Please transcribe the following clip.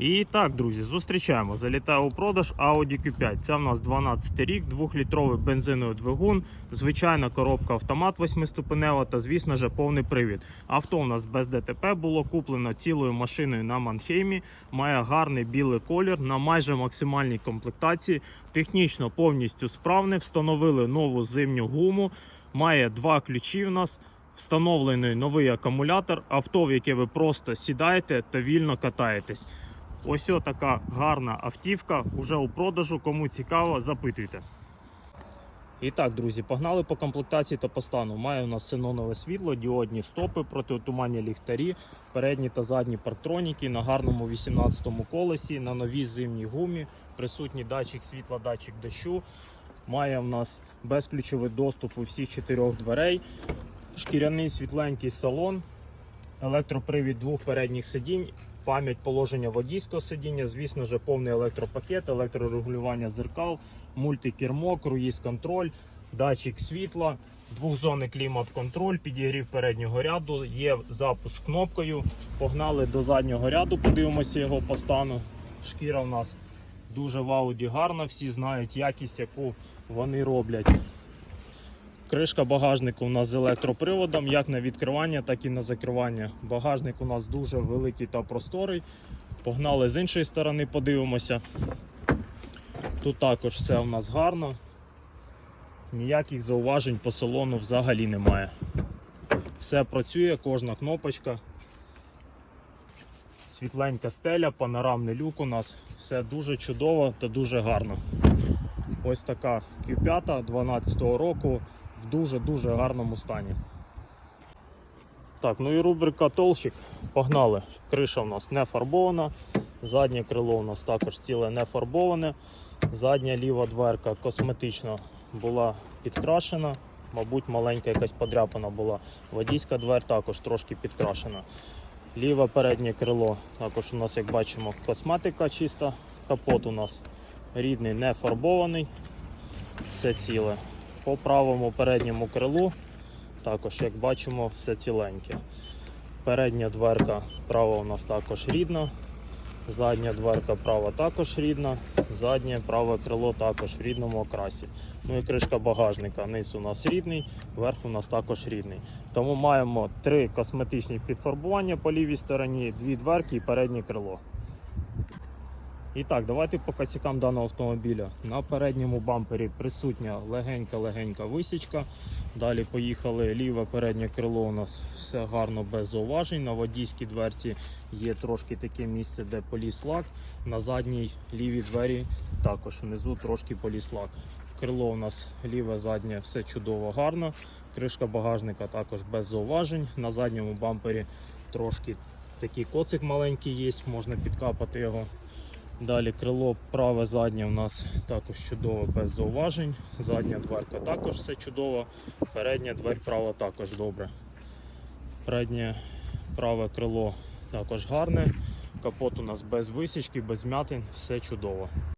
І так, друзі, зустрічаємо. Залітає у продаж Audi Q5. Це в нас 12 рік, 2-літровий бензиновий двигун, звичайна коробка автомат 8-ступенева та, звісно ж, повний привід. Авто у нас без ДТП було куплено цілою машиною на Манхеймі. Має гарний білий колір на майже максимальній комплектації. Технічно повністю справне. Встановили нову зимню гуму. Має два ключі в нас. Встановлений новий акумулятор, авто, в яке ви просто сідаєте та вільно катаєтесь. Ось така гарна автівка уже у продажу. Кому цікаво, запитуйте. І так, друзі, погнали по комплектації та по стану. Має у нас синонове світло, діодні стопи, протитуманні ліхтарі, передні та задні партроніки на гарному 18-му колесі, на новій зимній гумі, присутній датчик світла, датчик дощу. Має в нас безключовий доступ у всіх чотирьох дверей, шкіряний світленький салон, електропривід двох передніх сидінь, пам'ять положення водійського сидіння, звісно ж, повний електропакет, електрорегулювання зеркал, мультикермо, круїз-контроль, датчик світла, двохзонний клімат-контроль, підігрів переднього ряду, є запуск кнопкою. Погнали до заднього ряду, подивимося його по стану. Шкіра у нас дуже в ауді гарна, всі знають якість, яку вони роблять. Кришка багажнику у нас з електроприводом, як на відкривання, так і на закривання. Багажник у нас дуже великий та просторий. Погнали з іншої сторони, подивимося. Тут також все у нас гарно. Ніяких зауважень по салону взагалі немає. Все працює, кожна кнопочка. Світленька стеля, панорамний люк у нас. Все дуже чудово та дуже гарно. Ось така Q5 12 року дуже-дуже гарному стані. Так, ну і рубрика Толщик. Погнали. Криша у нас не фарбована, заднє крило у нас також ціле не фарбоване. Задня ліва дверка косметично була підкрашена. Мабуть, маленька якась подряпана була. Водійська двер також трошки підкрашена. Ліве переднє крило також у нас, як бачимо, косметика чиста. Капот у нас рідний, не фарбований. Все ціле. По правому передньому крилу також, як бачимо, все ціленьке. Передня дверка права у нас також рідна. Задня дверка права також рідна. Заднє праве крило також в рідному окрасі. Ну і кришка багажника. Низ у нас рідний, верх у нас також рідний. Тому маємо три косметичні підфарбування по лівій стороні, дві дверки і переднє крило. І так, давайте по косякам даного автомобіля. На передньому бампері присутня легенька-легенька висічка. Далі поїхали ліве переднє крило. У нас все гарно без зауважень. На водійській дверці є трошки таке місце, де поліз лак. На задній лівій двері також внизу трошки поліз лак. Крило у нас ліве заднє, все чудово гарно. Кришка багажника також без зауважень. На задньому бампері трошки такий коцик маленький є, можна підкапати його. Далі крило праве заднє у нас також чудово без зауважень. Задня дверка також все чудово. Передня дверь права також добре. Переднє праве крило також гарне. Капот у нас без висічки, без м'ятин, все чудово.